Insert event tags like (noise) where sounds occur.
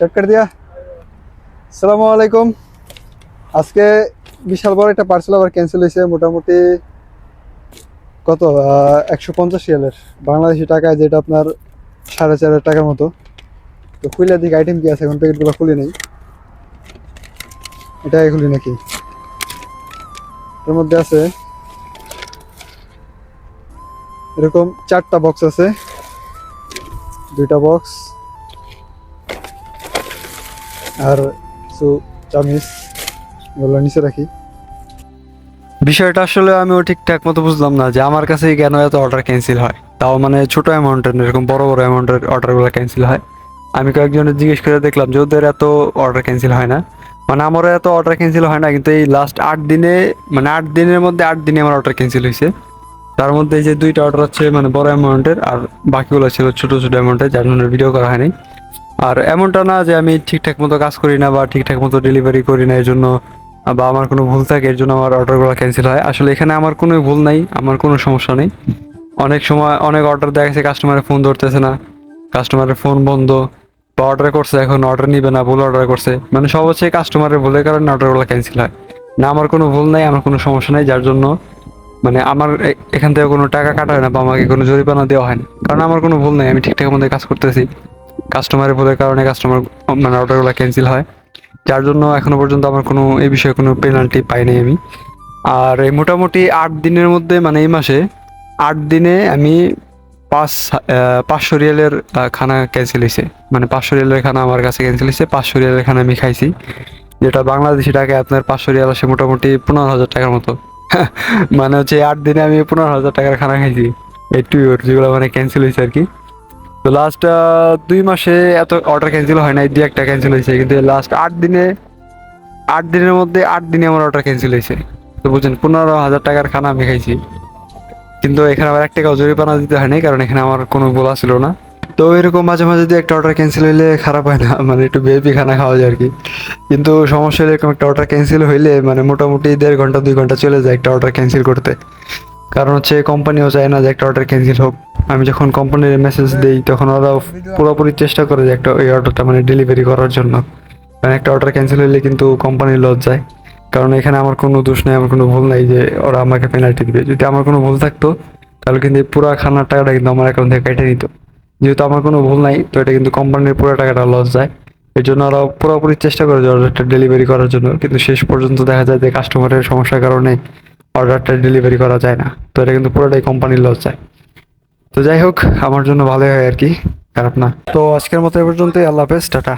Start করে দিয়া। সালামু আলাইকুম। আজকে বিশাল বড় একটা পার্সেল আবার ক্যান্সেল হয়েছে, মোটামুটি কত? একশো পঞ্চাশ রিয়ালের বাংলাদেশি টাকায় যেটা আপনার সাড়ে চার হাজার টাকার মতো। তো খুলে দিকে আইটেম কি আছে? এখন প্যাকেটগুলো খুলি নেই। এটাই খুলি নাকি? এর মধ্যে আছে, এরকম চারটা বক্স আছে। দুইটা বক্স আর কিছু চামিচ এগুলো নিচে রাখি। বিষয়টা আসলে আমিও ঠিকঠাক মতো বুঝলাম না যে আমার কাছে কেন এত অর্ডার ক্যান্সেল হয়। তাও মানে ছোট অ্যামাউন্টের এরকম বড় বড় অ্যামাউন্টের অর্ডারগুলো ক্যান্সেল হয়। আমি কয়েকজনের জিজ্ঞেস করে দেখলাম যে ওদের এত অর্ডার ক্যান্সেল হয় না। মানে আমারও এত অর্ডার ক্যান্সেল হয় না, কিন্তু এই লাস্ট আট দিনে মানে আট দিনের মধ্যে আট দিনে আমার অর্ডার ক্যান্সেল হয়েছে। তার মধ্যে যে দুইটা অর্ডার হচ্ছে মানে বড় অ্যামাউন্টের আর বাকিগুলো ছিল ছোটো ছোটো অ্যামাউন্টের যার জন্য ভিডিও করা হয়নি। আর এমনটা না যে আমি ঠিকঠাক মতো কাজ করি না বা ঠিকঠাক মতো ডেলিভারি করি না এর জন্য বা আমার কোনো ভুল থাকে এর জন্য আমার অর্ডারগুলো ক্যান্সেল হয়। আসলে এখানে আমার কোনো ভুল নাই, আমার কোনো সমস্যা নেই। অনেক সময় অনেক অর্ডার দেখা গেছে কাস্টমারের ফোন ধরতেছে না কাস্টমারের ফোন বন্ধ, বা অর্ডার করছে, এখন অর্ডার নিবে না, ভুল অর্ডার করছে। মানে সব হচ্ছে কাস্টমারের ভুলের কারণে অর্ডারগুলো ক্যান্সেল হয়। না, আমার কোনো ভুল নাই, আমার কোনো সমস্যা নাই, যার জন্য মানে আমার এখান থেকে কোনো টাকা কাটা হয় না, বা আমাকে কোনো জরিমানা দেওয়া হয় না। কারণ আমার কোনো ভুল নাই, আমি ঠিকঠাক মতো কাজ করতেছি। কাস্টমারের ভুলের কারণে কাস্টমার মানে অর্ডারগুলো ক্যান্সেল হয়। যার জন্য এখনও পর্যন্ত আমার কোনো, এই বিষয়ে কোনো পেনাল্টি পাইনি আমি। আর এই মোটামুটি আট দিনের মধ্যে মানে এই মাসে, আট দিনে আমি পাঁচ পাঁচশো রিয়ালের খানা ক্যান্সেল হয়েছে মানে পাঁচশো রিয়ালের খানা আমার কাছে ক্যান্সেল হয়েছে পাঁচশো রিয়ালের খানা আমি খাইছি। যেটা বাংলাদেশি টাকায় আপনার পাঁচশো রিয়াল আসে মোটামুটি পনেরো হাজার টাকার মতো। (laughs) মানে হচ্ছে আট দিনে আমি পনেরো হাজার টাকার খানা খাইছি। এই টুইওর যেগুলো মানে ক্যান্সেল হয়েছে আর কি। তো লাস্ট দুই মাসে এত অর্ডার ক্যান্সেল হয় নাই, দুই একটা ক্যান্সেল হয়েছে, কিন্তু লাস্ট আট দিনে, আট দিনের মধ্যে আট দিনে আমার অর্ডার ক্যান্সেল হয়েছে। তো বুঝছেন, পনেরো হাজার টাকার খানা আমি খাইছি। কিন্তু এখানে আবার এক টাকাও জরিমানা দিতে হয়নি, কারণ এখানে আমার কোনো বলা ছিল না। তো এরকম মাঝে মাঝে যদি একটা অর্ডার ক্যান্সেল হইলে খারাপ হয় না (laughs) মানে একটু বেবি খানা খাওয়া যায় আর কি কিন্তু সমস্যা হলে এরকম একটা অর্ডার ক্যান্সেল হইলে মানে মোটামুটি দেড় ঘণ্টা, দুই ঘণ্টা চলে যায় একটা অর্ডার ক্যান্সেল করতে। কারণ হচ্ছে কোম্পানিও চায় না যে একটা অর্ডার ক্যান্সেল হোক। আমি যখন কোম্পানির মেসেজ দিই, তখন ওরা পুরোপুরি চেষ্টা করে যে একটা ওই অর্ডারটা মানে ডেলিভারি করার জন্য। কারণ একটা অর্ডার ক্যান্সেল হইলে কিন্তু কোম্পানির লস যায় কারণ এখানে আমার কোনো দোষ নেই, আমার কোনো ভুল নাই যে ওরা আমাকে পেনাল্টি দিবে। যদি আমার কোনো ভুল থাকতো, তাহলে কিন্তু পুরো খানার টাকাটা কিন্তু আমার অ্যাকাউন্ট থেকে কেটে নিত। যেহেতু আমার কোনো ভুল নাই, তো এটা কিন্তু কোম্পানির পুরো টাকাটা লস যায় এই জন্য ওরা পুরোপুরি চেষ্টা করে যে অর্ডারটা ডেলিভারি করার জন্য। কিন্তু শেষ পর্যন্ত দেখা যায় যে কাস্টমারের সমস্যার কারণে অর্ডারটা ডেলিভারি করা যায় না। তো এটা কিন্তু পুরোটাই কোম্পানির লস যায়। তো যাই হোক, আমার জন্য ভালোই হয় আর কি। খারাপ না। তো আজকের মতো এ পর্যন্তই। আল্লাহ হাফেজ, টাটা।